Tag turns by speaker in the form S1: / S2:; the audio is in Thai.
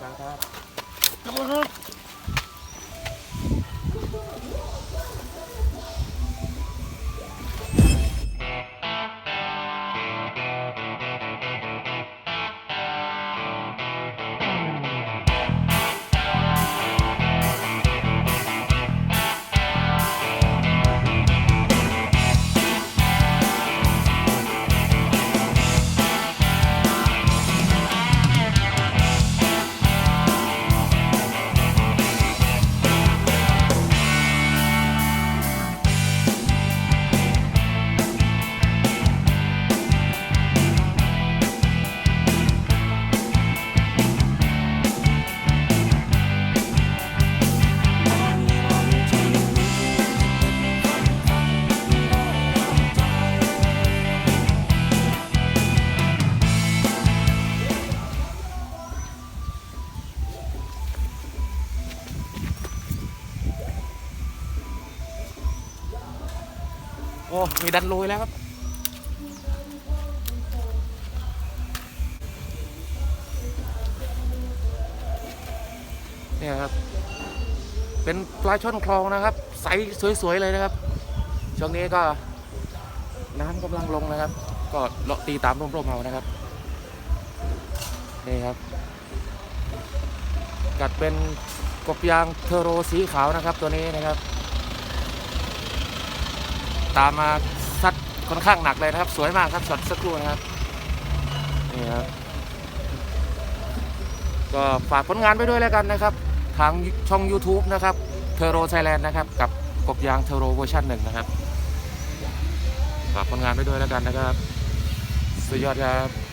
S1: ครับ โอ้ มีดันลุยแล้วครับ เนี่ยครับ เป็นปลาช่อนคลองนะครับ ใสสวย ๆ เลยนะครับ ช่วงนี้ก็น้ำกำลังลงนะครับ ก็เลาะตีตามร่มๆเอานะครับ นี่ครับ กัดเป็นกบยางเทโรสีขาวนะครับตัวนี้นะครับ ตามมาซัดค่อนข้างหนักเลยนะครับ สวยมากครับช็อตสักครู่นะครับนี่ครับก็ฝากผลงานไปด้วยแล้วกันนะครับ ทางช่อง YouTube นะครับเทโรไทยแลนด์นะครับ กับกบยางเทโรเวอร์ชันหนึ่งนะครับ ฝากผลงานไปด้วยแล้วกันนะครับ สุดยอดครับ